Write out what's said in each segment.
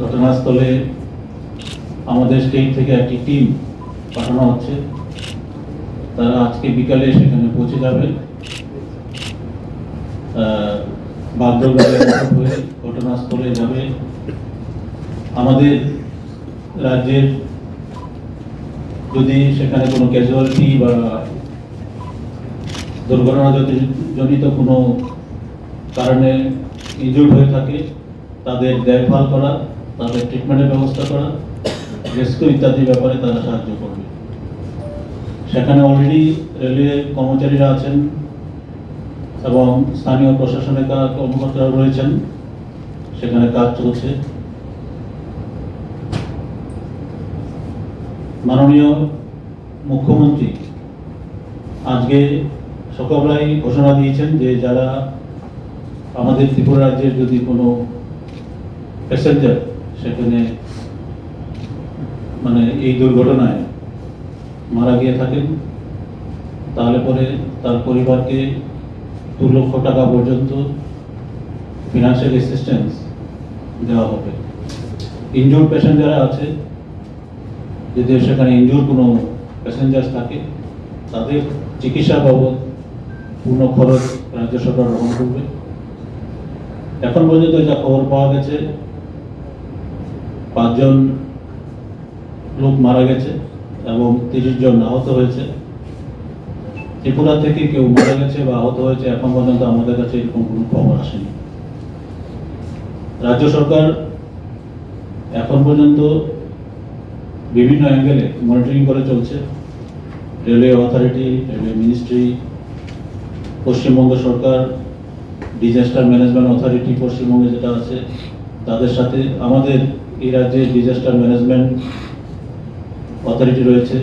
ঘটনাস্থলে আমাদের স্টেট থেকে একটি টিম পাঠানো হচ্ছে। তারা আজকে বিকালে সেখানে পৌঁছে যাবে। হয়ে ঘটনাস্থলে যাবে। আমাদের রাজ্যের যদি সেখানে কোনো ক্যাজুয়ালিটি বা দুর্ঘটনা জনিত কোনো কারণে ইনজুর্ড হয়ে থাকে, তাদের দেখভাল করা তাদের ট্রিটমেন্টের ব্যবস্থা করা রেস্কিউ ইত্যাদি ব্যাপারে তারা সাহায্য করবে। সেখানে অলরেডি রেলওয়ে কর্মচারীরা আছেন এবং স্থানীয় প্রশাসনের কর্মকর্তারা রয়েছেন। সেখানে কাজ চলছে। মাননীয় মুখ্যমন্ত্রী আজকে সকালবেলায় ঘোষণা দিয়েছেন যে যারা আমাদের ত্রিপুরা রাজ্যের যদি কোনো প্যাসেঞ্জার সেখানে মানে এই দুর্ঘটনায় মারা গিয়ে থাকেন। তাহলে পরে তার পরিবারকে দু লক্ষ টাকা পর্যন্ত ফিনান্সিয়াল অ্যাসিস্ট্যান্স দেওয়া হবে। ইনজুর পেশেন্ট যারা আছে। যদি সেখানে ইনজুর কোনো প্যাসেঞ্জার থাকে, তাদের চিকিৎসা বাবদ পূর্ণ খরচ রাজ্য সরকার গ্রহণ করবে। এখন পর্যন্ত যা খবর পাওয়া গেছে পাঁচজন লোক মারা গেছে এবং তিরিশ জন আহত হয়েছে। ত্রিপুরা থেকে কেউ মারা গেছে বা আহত হয়েছে এখন পর্যন্ত আমাদের কাছে এরকম কোনো খবর আসেনি। রাজ্য সরকার এখন পর্যন্ত বিভিন্ন অ্যাঙ্গেলে মনিটরিং করে চলছে। Railway authority railway ministry Paschimbanga সরকার ডিজাস্টার ম্যানেজমেন্ট অথরিটি পশ্চিমবঙ্গে যেটা আছে তাদের সাথে আমাদের এই রাজ্যে ডিজাস্টার ম্যানেজমেন্ট অথরিটি রয়েছে।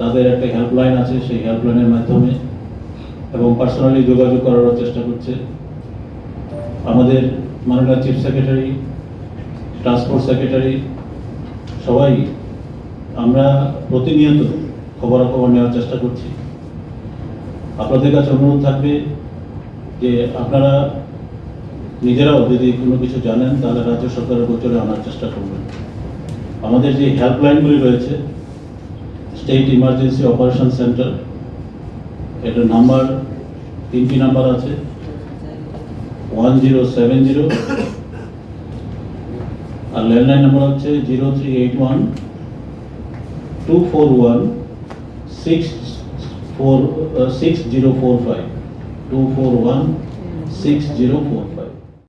তাদের একটা হেল্পলাইন আছে, সেই হেল্পলাইনের মাধ্যমে এবং পার্সোনালি যোগাযোগ করার চেষ্টা করছে। আমাদের মাননীয় চিফ সেক্রেটারি ট্রান্সপোর্ট সেক্রেটারি সবাই আমরা প্রতিনিয়ত খবরাখবর নেওয়ার চেষ্টা করছি। আপনাদের কাছে অনুরোধ থাকবে যে আপনারা নিজেরাও যদি কোনো কিছু জানেন, তাহলে রাজ্য সরকারের গোচরে আনার চেষ্টা করবেন। আমাদের যে হেল্পলাইনগুলি রয়েছে স্টেট ইমার্জেন্সি অপারেশন সেন্টার এটার নাম্বার তিনটি নাম্বার আছে। ওয়ান জিরো সেভেন জিরো আর ল্যান্ডলাইন নাম্বার হচ্ছে zero three eight one two four one six four six zero four five two four one six zero four